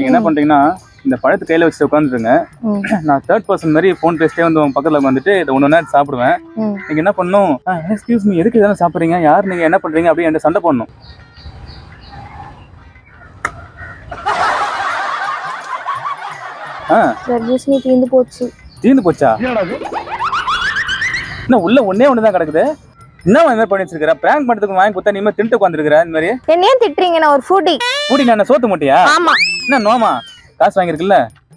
நீங்க என்ன பண்றீங்கன்னா இந்த பழத்தை கையில வச்சுட்டு உட்காந்துருங்க நான் தேர்ட் பர்சன் மாதிரி ஃபோன் பேசிட்டே வந்து உங்க பக்கத்துல வந்துட்டு இதை ஒன்று நேரம் சாப்பிடுவேன். ம். நீங்க என்ன பண்ணணும்? எக்ஸ்கியூஸ் மீ எதுக்கு இதெல்லாம் சாப்பிடுறீங்க? யார் நீங்க என்ன பண்றீங்க? அப்படி என்கிட்ட சண்டை போடணும். ஆ. தர்பூசணி தீந்து போச்சு. தீர்ந்து போச்சா? என்ன உள்ள ஒண்ணே ஒன்று தான் கிடக்குது? என்ன இந்த மாதிரி பண்ணி வச்சிருக்கிற பிராங்க் பண்ணுறதுக்கு வாங்கி கொடுத்தா நீ தின்ட்டு உட்காந்துருக்கிற இந்த மாதிரி? என்ன ஏன் திட்டுறீங்க? நான் ஒரு ஃபுட்டி கூடி நான் சோத்து முட்டியா? ஆமா. என்ன நோமா? காசு வாங்கியிருக்குல்ல?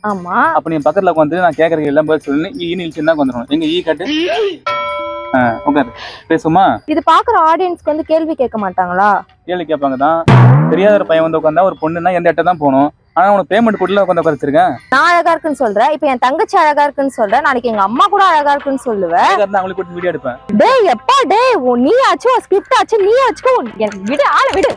ஆமா. அப்ப நீ பக்கத்துல உட்காந்து நான் கேட்கறதுக்கு எல்லாம் பதில் சொல்லி. ஈ தான் வந்துடும் எங்க ஈ காட்டு? உட்காரு பேசுமா? இது பாக்குற ஆடியன்ஸ்க்கு வந்து கேள்வி கேட்க மாட்டாங்களா? கேள்வி கேட்பாங்க தான். தெரியாத ஒரு பையன் வந்து உட்காந்தா ஒரு பொண்ணுன்னா எந்த இடத்த தான் போகணும்? ஆனா உனக்கு பேமெண்ட் கொடுல உட்காந்து உட்காந்துருக்கேன் நான் அழகா இருக்குன்னு சொல்றேன். இப்ப என் தங்கச்சி அழகா இருக்குன்னு சொல்றேன். நாளைக்கு எங்க அம்மா கூட அழகா இருக்குன்னு சொல்லுவேன் அவங்களுக்கு கொடுத்து வீடியோ எடுப்பேன். டேய் எப்பா டேய் நீ ஆச்சு ஸ்கிரிப்ட் ஆச்சு நீ ஆச்சுக்கோ விடு ஆள விடு.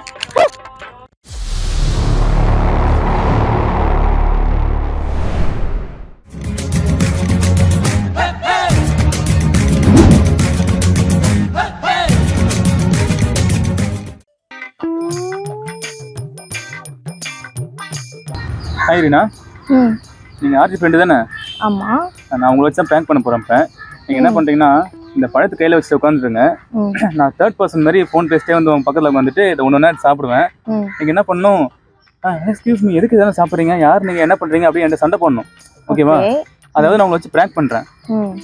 ஹாய் ரீனா ம். நீங்க ஆர்ஜி ஃப்ரெண்டு தானே? ஆமா. நான் உங்களை வச்சு தான் ப்ராங்க் பண்ண போறேன் இப்ப. நீங்க என்ன பண்றீங்கன்னா இந்த பழத்தை கையில வச்சுட்டு உட்காந்துருங்க நான் தேர்ட் பர்சன் மாதிரி ஃபோன் பேசிட்டே வந்து உங்க பக்கத்துல வந்துட்டு இதை ஒன்று நேரம் சாப்பிடுவேன். ம். நீங்க என்ன பண்ணணும்? எக்ஸ்கியூஸ் மீ எதுக்கு இதெல்லாம் சாப்பிட்றீங்க? யார் நீங்க என்ன பண்றீங்க? அப்படி என்கிட்ட சண்டை போடணும். ஓகேவா. அதாவது நான் உங்களை வச்சு ப்ராங்க் பண்றேன். ம்.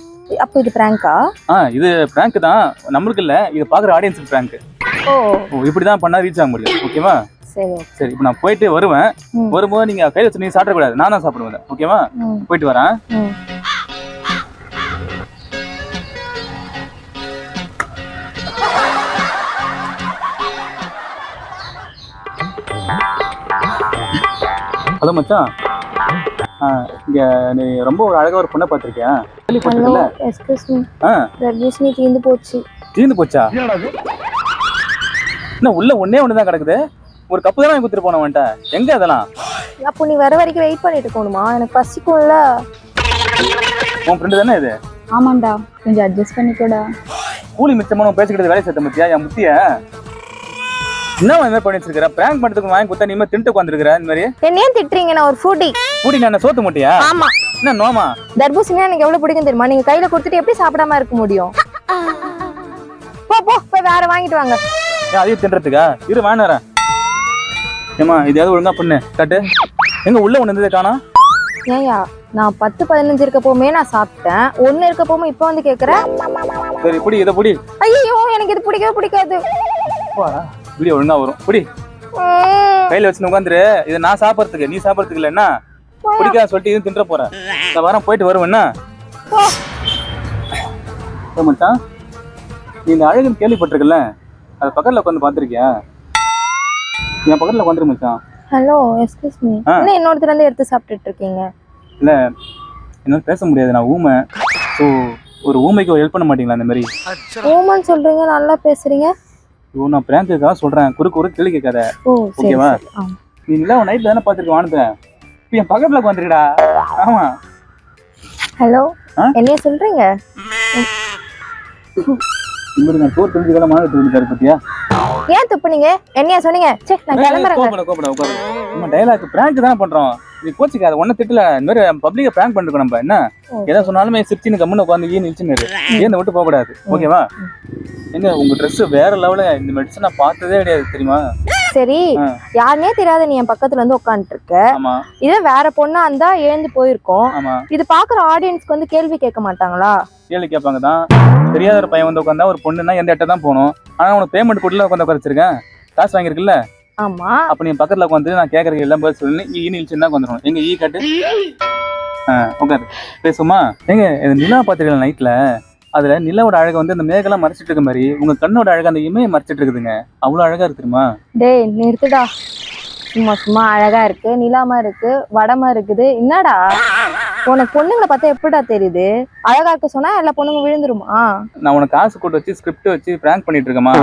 அப்போ இது பிராங்கா ஆ? இது ப்ராங்க் தான். நம்மளுக்கு இல்ல. இது பாக்குற ஆடியன்ஸுக்கு ப்ராங்க் ஓ. இப்படி தான் பண்ணா ரீச் ஆக முடியும். ஓகேவா சரி சரி இப்போ நான் போயிட்டு வருவேன். வரும்போது நீங்க கையில வச்சு நீங்க சாப்பிடக்கூடாது நான் தான் சாப்பிடுவேன். ஓகேவா போயிட்டு வரேன். ஹலோ மச்சான். இங்க நீ ரொம்ப ஒரு அழகா ஒரு பொண்ணை பார்த்திருக்கியா? ஹலோ கேள்விப்பட்டிருக்கல எக்ஸ்கியூஸ் மீ ஆ. தர்பூசணி தீந்து போச்சு. தீர்ந்து போச்சா? என்ன உள்ள ஒண்ணே ஒன்று தான் கிடக்குது? ஒரு கப்பு தான் வாங்கி கொடுத்துட்டு போனவன்ட்ட எங்க அதெல்லாம்? அப்போ நீ வர வரைக்கும் வெயிட் பண்ணிட்டு இருக்கணுமா? எனக்கு பசிக்கும்ல உன் ஃப்ரெண்டு தானே இது? ஆமாண்டா. கொஞ்சம் அட்ஜஸ்ட் பண்ணிக்கோடா. கூலி மிச்சமான பேசிக்கிட்டு வேலை சேர்த்த மத்தியா? என் முத்திய? என்ன இந்த மாதிரி பண்ணி வச்சிருக்கிற பிராங்க் பண்ணுறதுக்கு வாங்கி கொடுத்தா நீ மாதிரி உட்காந்துருக்கிற இந்த மாதிரி? என்ன ஏன் திட்டுறீங்க நான் ஒரு ஃபுட்டி கூடி நான் சோத்து முட்டியா? ஆமா. என்ன நோமா? தர்பூசணி எனக்கு எவ்வளவு பிடிக்கும் தெரியுமா? நீங்க கையில கொடுத்துட்டு எப்படி சாப்பிடாம இருக்க முடியும்? போ போ போய் வேற வாங்கிட்டு வாங்க. அதையும் தின்றதுக்கா? இரு வாங்க வரேன். ஏமா இதையாவது ஒழுங்கா பண்ணு. காட்டு. எங்க உள்ள ஒண்ணு இருந்ததே காணா? ஏயா நான் பத்து பதினஞ்சு இருக்க போமே நான் சாப்பிட்டேன். ஒண்ணு இருக்க போமே இப்போ வந்து கேக்குறேன் சரி புடி இதை புடி. ஐயோ எனக்கு இது பிடிக்கவே பிடிக்காது. வீடியோ ஒழுங்கா வரும். புடி. கையில வச்சு உட்காந்துரு இதை நான் சாப்பிட்றதுக்கு நீ சாப்பிட்றதுக்கு இல்லை என்ன? பிடிக்காத சொல்லிட்டு இதுவும் தின்ற போறேன் இந்த வாரம் போயிட்டு வருவேன் என்ன? ஏய் மச்சான் நீ இந்த அழகுன்னு கேள்விப்பட்டிருக்கல அது பக்கத்துல உட்காந்து பார்த்திருக்கியா? என் பக்கத்துல உட்காந்துரு மச்சான். ஹலோ எக்ஸ்கியூஸ் மீ ஆ. என்ன இன்னொருத்தர் வந்து எடுத்து சாப்பிட்டுட்டு இருக்கீங்க இல்ல என்னால பேச முடியாது நான் ஊமை. ஸோ ஒரு ஊமைக்கு ஹெல்ப் பண்ண மாட்டீங்களா அந்த மாதிரி? ஓமன் சொல்றீங்க நல்லா பேசுறீங்க. ஐயோ நான் பிராங்குக்காக சொல்றேன். குறுக்கு குறுக்கு கேள்வி கேட்காத. ஓ ஓகேவா? நீ இல்லை நைட்ல தானே பார்த்துருக்க வானத்தை? இப்போ என் பக்கத்துல உட்காந்துருக்கடா ஆமா. ஹலோ ஆ? என்னைய சொல்றீங்க? இவரு நான் சோறு தெரிஞ்சு வேலை மாநிலத்தில் இருக்காரு பத்தியா? ஏன் துப்புனீங்க? என்னைய சொன்னீங்க? சே நான் கிளம்புறேங்க. கோபட கோபட உட்காரு நம்ம டைலாக் பிராங்க் தானே பண்றோம். இது கோச்சிக்காத ஒன்னும் திட்டல. இந்த மாதிரி பப்ளிக்க பிராங்க் பண்ணிருக்கோம் நம்ம. என்ன. எதை சொன்னாலுமே சிரிச்சின்னு கம்முன்னு உட்காந்து ஏன் நிச்சுன்னு ஏன் விட்டு போக கூடாது ஓகேவா எங்க உங்க Dress வேற லெவல இந்த மெடிசன் நான் பார்த்ததே கிடையாது தெரியுமா? சரி. யாருனே தெரியாத நீ என் பக்கத்துல வந்து உட்காந்துட்டு இருக்க இதே வேற பொண்ணா இருந்தா எழுந்து போயிருக்கோம். இது பாக்குற ஆடியன்ஸ்க்கு வந்து கேள்வி கேட்க மாட்டாங்களா? கேள்வி கேட்பாங்க தான். தெரியாத ஒரு பையன் வந்து உட்காந்தா ஒரு பொண்ணுன்னா எந்த இடத்த தான் போகணும். ஆனா உனக்கு பேமெண்ட் கொடுல உட்காந்து உட்காந்துருக்கேன் காசு வாங்கியிருக்குல்ல? ஆமா. அப்ப நீ பக்கத்துல உட்காந்து நான் கேட்கறதுக்கு எல்லாம் பதில் சொல்லி ஈ நிமிஷம் தான் வந்துடும் எங்க ஈ காட்டு? ஆ உட்காரு. பேசுமா இது நிலா பார்த்துருக்கல நைட்ல அதுல நிலாவோட அழகை வந்து அந்த மேகெல்லாம் மறைச்சிட்டு இருக்க மாதிரி உங்க கண்ணோட அழகை அந்த இமையை மறைச்சிட்டு இருக்குதுங்க. அவ்வளவு அழகா இருக்கு தெரியுமா? டேய் நிறுத்துடா. சும்மா சும்மா அழகா இருக்கு நிலாமா இருக்கு வடமா இருக்குது. என்னடா? உனக்கு பொண்ணுங்களை பார்த்தா எப்படிடா தெரியுது? அழகா இருக்க சொன்னா எல்லா பொண்ணுங்க விழுந்துருமா? நான் உனக்கு காசு கூட்டு வச்சு ஸ்கிரிப்ட் வச்சு பிராங்க் பண்ணிட்டு இருக்கேமா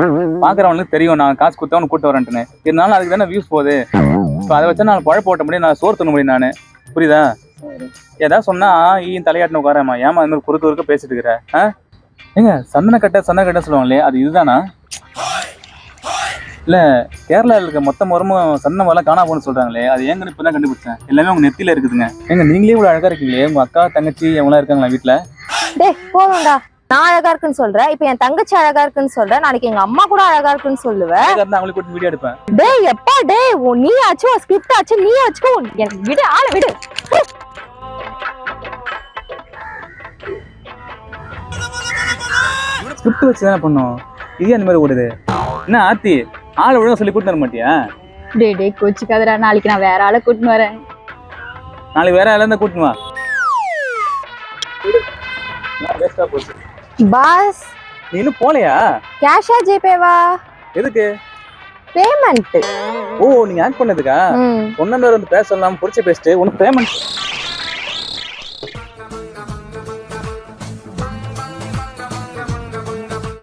பாக்குறவனுக்கு தெரியும் நான் காசு கொடுத்தா உனக்கு கூட்டு வரேன்ட்டுன்னு. இருந்தாலும் அதுக்கு தானே வியூஸ் போகுது. இப்போ அதை வச்சா நான் பழப்ப ஓட்ட முடியும் நான் சோறு தண்ண முடியும் நான். புரியுதா? ஏதாவது சொன்னா ஈயின் தலையாட்டின உட்காரமா ஏமா அது மாதிரி குறுக்கு குறுக்க பேசிட்டு இருக்கிற? ஏங்க சந்தன கட்ட சந்தன கட்ட சொல்லுவாங்களே அது இதுதானா? கேரளால இருக்க மொத்த மரமும் சன்ன மரம் காணா போன்னு சொல்றாங்களே அது ஏங்கன்னு இப்பதான் கண்டுபிடிச்சேன். எல்லாமே உங்க நெத்தியில இருக்குதுங்க. ஏங்க நீங்களே இவ்வளவு அழகா இருக்கீங்களே உங்க அக்கா தங்கச்சி அவங்களாம் இருக்காங்களா வீட்டுல டேய் போதும்டா. நான் அழகா இருக்குன்னு சொல்றேன். இப்ப என் தங்கச்சி அழகா இருக்குன்னு சொல்றேன். நாளைக்கு எங்க அம்மா கூட அழகா இருக்குன்னு சொல்லுவேன் அவங்களுக்கு கூட்டி வீடியோ எடுப்பேன். டேய் எப்பா டேய் உன் நீ ஆச்சு உன் ஸ்கிரிப்ட் ஆச்சு நீ வச்சுக்கோ எனக்கு விடு ஆளை விடு. ஸ்கிரிப்ட் வச்சு தானே பண்ணோம். இதே அந்த மாதிரி ஓடுது? என்ன ஆத்தி? ஆளை ஒழுங்கா சொல்லி கூட்டு வர மாட்டியா? டே டே கோச்சிக்காதடா. நாளைக்கு நான் வேற ஆளை கூட்டின்னு வரேன். நாளைக்கு வேற ஆளா இருந்தா கூட்டுன்னு வா. நான் waste ஆ போச்சு. பாஸ். நீ இன்னும் போலையா கேஷா ஜிபேவா? எதுக்கு? பேமெண்ட் ஓ நீங்க ஆக்ட் பண்ணதுக்கா? ஒன்னாம் வந்து பேச சொல்லாம புடிச்ச பேசிட்டு உனக்கு பேமெண்ட்